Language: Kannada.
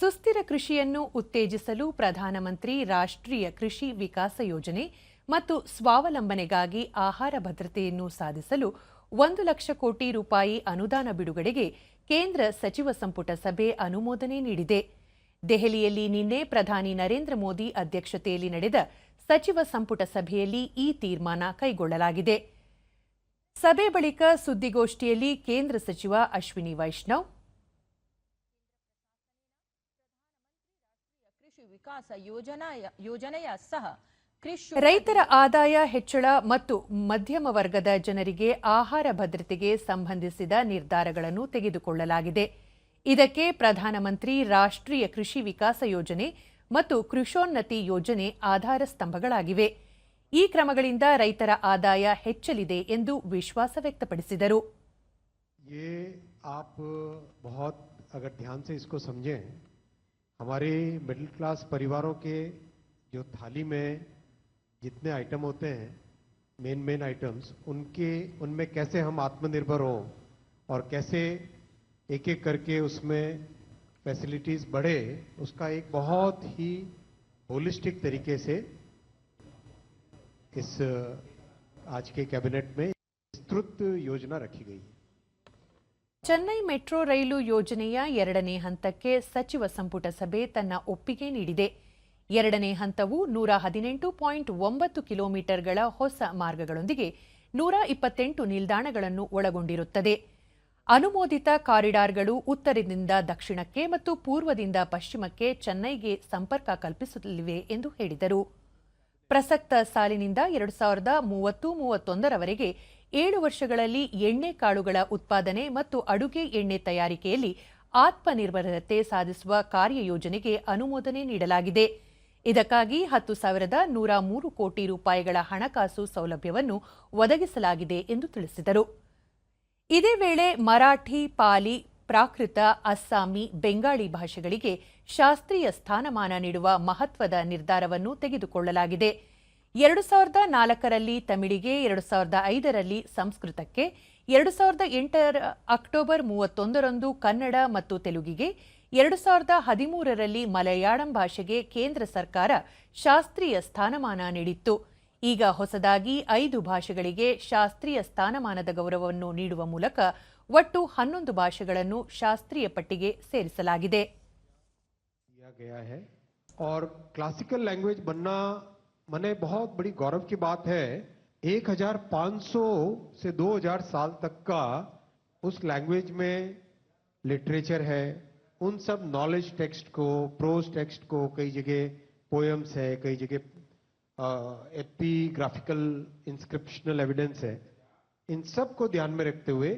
ಸುಸ್ಥಿರ ಕೃಷಿಯನ್ನು ಉತ್ತೇಜಿಸಲು ಪ್ರಧಾನಮಂತ್ರಿ ರಾಷ್ಟ್ರೀಯ ಕೃಷಿ ವಿಕಾಸ ಯೋಜನೆ ಮತ್ತು ಸ್ವಾವಲಂಬನೆಗಾಗಿ ಆಹಾರ ಭದ್ರತೆಯನ್ನು ಸಾಧಿಸಲು ಒಂದು ಲಕ್ಷ ಕೋಟಿ ರೂಪಾಯಿ ಅನುದಾನ ಬಿಡುಗಡೆಗೆ ಕೇಂದ್ರ ಸಚಿವ ಸಂಪುಟ ಸಭೆ ಅನುಮೋದನೆ ನೀಡಿದೆ. ದೆಹಲಿಯಲ್ಲಿ ನಿನ್ನೆ ಪ್ರಧಾನಿ ನರೇಂದ್ರ ಮೋದಿ ಅಧ್ಯಕ್ಷತೆಯಲ್ಲಿ ನಡೆದ ಸಚಿವ ಸಂಪುಟ ಸಭೆಯಲ್ಲಿ ಈ ತೀರ್ಮಾನ ಕೈಗೊಳ್ಳಲಾಗಿದೆ. ಸಭೆ ಬಳಿಕ ಸುದ್ದಿಗೋಷ್ಠಿಯಲ್ಲಿ ಕೇಂದ್ರ ಸಚಿವ ಅಶ್ವಿನಿ ವೈಷ್ಣವ್ ಕೃಷಿ ವಿಕಾಸ ಯೋಜನಾಯ ಯೋಜನೆಯ ಸಹ ಕೃಷಿ ರೈತರ ಆದಾಯ ಹೆಚ್ಚಳ ಮತ್ತು ಮಧ್ಯಮ ವರ್ಗದ ಜನರಿಗೆ ಆಹಾರ ಭದ್ರತೆಗೆ ಸಂಬಂಧಿಸಿದ ನಿರ್ಧಾರಗಳನ್ನು ತೆಗೆದುಕೊಳ್ಳಲಾಗಿದೆ. ಇದಕ್ಕೆ ಪ್ರಧಾನಮಂತ್ರಿ ರಾಷ್ಟ್ರೀಯ ಕೃಷಿ ವಿಕಾಸ ಯೋಜನೆ ಮತ್ತು ಕೃಷೋನ್ನತಿ ಯೋಜನೆ ಆಧಾರ ಸ್ತಂಭಗಳಾಗಿವೆ. ಈ ಕ್ರಮಗಳಿಂದ ರೈತರ ಆದಾಯ ಹೆಚ್ಚಲಿದೆ ಎಂದು ವಿಶ್ವಾಸ ವ್ಯಕ್ತಪಡಿಸಿದರು. हमारे मिडिल क्लास परिवारों के जो थाली में जितने आइटम होते हैं मेन मेन आइटम्स उनके, उनमें कैसे हम आत्मनिर्भर हों और कैसे एक एक करके उसमें फैसिलिटीज़ बढ़े, उसका एक बहुत ही होलिस्टिक तरीके से इस, आज के कैबिनेट में विस्तृत योजना रखी गई है। ಚೆನ್ನೈ ಮೆಟ್ರೋ ರೈಲು ಯೋಜನೆಯ ಎರಡನೇ ಹಂತಕ್ಕೆ ಸಚಿವ ಸಂಪುಟ ಸಭೆ ತನ್ನ ಒಪ್ಪಿಗೆ ನೀಡಿದೆ. ಎರಡನೇ ಹಂತವು ನೂರ ಹದಿನೆಂಟು ಪಾಯಿಂಟ್ ಒಂಬತ್ತು ಕಿಲೋಮೀಟರ್ಗಳ ಹೊಸ ಮಾರ್ಗಗಳೊಂದಿಗೆ ನೂರ ಇಪ್ಪತ್ತೆಂಟು ನಿಲ್ದಾಣಗಳನ್ನು ಒಳಗೊಂಡಿರುತ್ತದೆ. ಅನುಮೋದಿತ ಕಾರಿಡಾರ್ಗಳು ಉತ್ತರದಿಂದ ದಕ್ಷಿಣಕ್ಕೆ ಮತ್ತು ಪೂರ್ವದಿಂದ ಪಶ್ಚಿಮಕ್ಕೆ ಚೆನ್ನೈಗೆ ಸಂಪರ್ಕ ಕಲ್ಪಿಸಲಿವೆ ಎಂದು ಹೇಳಿದರು. ಪ್ರಸಕ್ತ ಸಾಲಿನಿಂದ ಎರಡು ಸಾವಿರದ ಮೂವತ್ತು ಮೂವತ್ತೊಂದರವರೆಗೆ ಏಳು ವರ್ಷಗಳಲ್ಲಿ ಎಣ್ಣೆ ಕಾಳುಗಳ ಉತ್ಪಾದನೆ ಮತ್ತು ಅಡುಗೆ ಎಣ್ಣೆ ತಯಾರಿಕೆಯಲ್ಲಿ ಆತ್ಮನಿರ್ಭರತೆ ಸಾಧಿಸುವ ಕಾರ್ಯಯೋಜನೆಗೆ ಅನುಮೋದನೆ ನೀಡಲಾಗಿದೆ. ಇದಕ್ಕಾಗಿ ಹತ್ತು ಸಾವಿರದ ನೂರ ಮೂರು ಕೋಟಿ ರೂಪಾಯಿಗಳ ಹಣಕಾಸು ಸೌಲಭ್ಯವನ್ನು ಒದಗಿಸಲಾಗಿದೆ ಎಂದು ತಿಳಿಸಿದರು. ಇದೇ ವೇಳೆ ಮರಾಠಿ, ಪಾಲಿ, ಪ್ರಾಕೃತ, ಅಸ್ಸಾಮಿ, ಬೆಂಗಾಳಿ ಭಾಷೆಗಳಿಗೆ ಶಾಸ್ತ್ರೀಯ ಸ್ಥಾನಮಾನ ನೀಡುವ ಮಹತ್ವದ ನಿರ್ಧಾರವನ್ನು ತೆಗೆದುಕೊಳ್ಳಲಾಗಿದೆ. ಎರಡು ಸಾವಿರದ ನಾಲ್ಕರಲ್ಲಿ ತಮಿಳಿಗೆ, ಎರಡು ಸಾವಿರದ ಐದರಲ್ಲಿ ಸಂಸ್ಕೃತಕ್ಕೆ, ಎರಡು ಸಾವಿರದ ಎಂಟರ ಅಕ್ಟೋಬರ್ ಮೂವತ್ತೊಂದರಂದು ಕನ್ನಡ ಮತ್ತು ತೆಲುಗಿಗೆ, ಎರಡು ಸಾವಿರದ ಹದಿಮೂರರಲ್ಲಿ ಮಲಯಾಳಂ ಭಾಷೆಗೆ ಕೇಂದ್ರ ಸರ್ಕಾರ ಶಾಸ್ತ್ರೀಯ ಸ್ಥಾನಮಾನ ನೀಡಿತ್ತು. ಈಗ ಹೊಸದಾಗಿ ಐದು ಭಾಷೆಗಳಿಗೆ ಶಾಸ್ತ್ರೀಯ ಸ್ಥಾನಮಾನದ ಗೌರವವನ್ನು ನೀಡುವ ಮೂಲಕ ಒಟ್ಟು ಹನ್ನೊಂದು ಭಾಷೆಗಳನ್ನು ಶಾಸ್ತ್ರೀಯ ಪಟ್ಟಿಗೆ ಸೇರಿಸಲಾಗಿದೆ. मने बहुत बड़ी गौरव की बात है 1500 से 2000 साल तक का उस लैंग्वेज में लिटरेचर है। उन सब नॉलेज टेक्स्ट को प्रोज टेक्स्ट को, कई जगह पोएम्स है, कई जगह एपिग्राफिकल इंस्क्रिप्शनल एविडेंस है। इन सबको ध्यान में रखते हुए